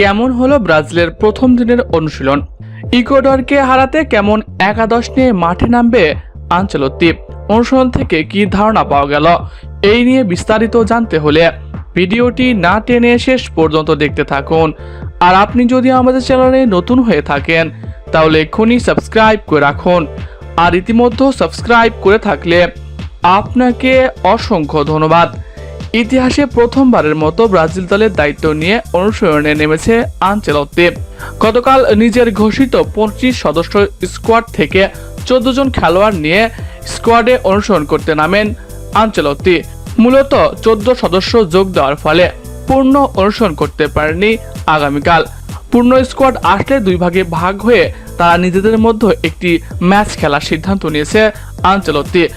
কেমন হলো ব্রাজিলের প্রথম দিনের অনুশীলন? ইকুয়েডরকে হারাতে কেমন একাদশ নিয়ে মাঠে নামবে আঞ্চলত্তি? অনুশীলন থেকে কি ধারণা পাওয়া গেল? এই নিয়ে বিস্তারিত জানতে হলে ভিডিওটি না টেনে শেষ পর্যন্ত দেখতে থাকুন। আর আপনি যদি আমাদের চ্যানেলে নতুন হয়ে থাকেন, তাহলে এক্ষুনি সাবস্ক্রাইব করে রাখুন। আর ইতিমধ্যে সাবস্ক্রাইব করে থাকলে আপনাকে অসংখ্য ধন্যবাদ। ইতিহাসে প্রথমবারের মতো ব্রাজিল দলের দায়িত্ব নিয়ে অনুশীলনে নেমেছে আনচেলত্তি গতকাল নিজের ঘোষিত পঁচিশ সদস্য স্কোয়াড থেকে চোদ্দ জন খেলোয়াড় নিয়ে স্কোয়াডে অনুসরণ করতে নামেন আনচেলত্তি মূলত চোদ্দ সদস্য যোগ দেওয়ার ফলে পূর্ণ অনুসরণ করতে পারেনি আগামীকাল। পূর্ণ স্কোয়াড আসলে দুই ভাগে ভাগ হয়ে তারা নিজেদের মধ্যে একটি ম্যাচ খেলার সিদ্ধান্ত নিয়েছে আনচেলত্তি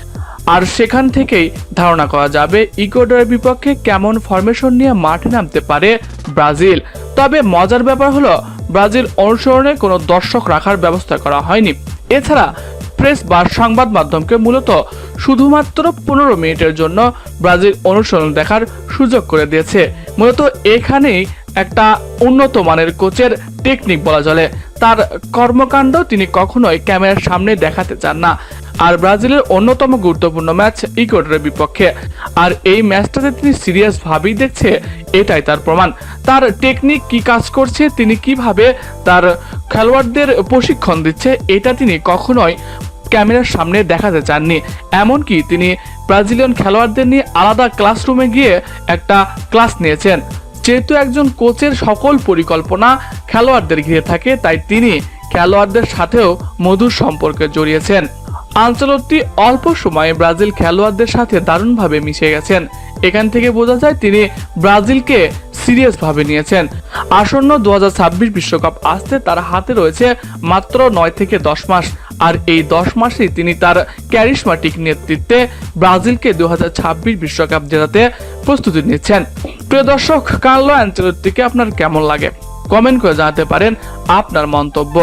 আর সেখান থেকেই ধারণা করা যাবে ইকুয়েডরের বিপক্ষে কেমন ফরমেশন নিয়ে মাঠে নামতে পারে ব্রাজিল। তবে মজার ব্যাপার হলো, ব্রাজিল অনুসরণে কোনো দর্শক রাখার ব্যবস্থা করা হয়নি। এছাড়া প্রেস বা সংবাদ মাধ্যমকে মূলত শুধুমাত্র পনেরো মিনিটের জন্য ব্রাজিল অনুসরণ দেখার সুযোগ করে দিয়েছে। মূলত এখানেই একটা উন্নত মানের কোচের টেকনিক বলা চলে। তার কর্মকাণ্ড তিনি কখনোই ক্যামেরার সামনে দেখাতে চান না। আর ব্রাজিলের অন্যতম গুরুত্বপূর্ণ ম্যাচ ইকুয়েডরের বিপক্ষে। আর এই ম্যাচটাতে তিনি সিরিয়াস ভাবেই দেখছে, এটাই তার প্রমাণ। তার টেকনিক কি কাজ করছে, তিনি কীভাবে তার খেলোয়াড়দের প্রশিক্ষণ দিচ্ছে, এটা তিনি কখনোই ক্যামেরার সামনে দেখাতে চাননি। এমনকি তিনি ব্রাজিলিয়ান খেলোয়াড়দের নিয়ে আলাদা ক্লাসরুমে গিয়ে একটা ক্লাস নিয়েছেন। যেহেতু একজন কোচের সকল পরিকল্পনা খেলোয়াড়দের ঘিরে থাকে, তাই তিনি খেলোয়াড়দের সাথেও মধুর সম্পর্কে জড়িয়েছেন। আঞ্চলকটি অল্প সময়ে ব্রাজিল খেলোয়াড়দের সাথে দারুণভাবে মিশে গেছেন। এখান থেকে বোঝা যায় তিনি ব্রাজিলকে সিরিয়াস ভাবে নিয়েছেন। আসন্ন দু বিশ্বকাপ আসতে তার হাতে রয়েছে মাত্র নয় থেকে দশ মাস। আর এই দশ মাসেই তিনি তার ক্যারিশমাটিক নেতৃত্বে ব্রাজিলকে দু হাজার বিশ্বকাপ জেতাতে প্রস্তুতি নিচ্ছেন। প্রিয় দর্শক, কার্লো অ্যাঞ্চেলত্তিকে আপনার কেমন লাগে? কমেন্ট করে জানাতে পারেন আপনার মন্তব্য।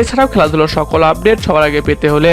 এছাড়াও খেলাধুলোর সকল আপডেট সবার আগে পেতে হলে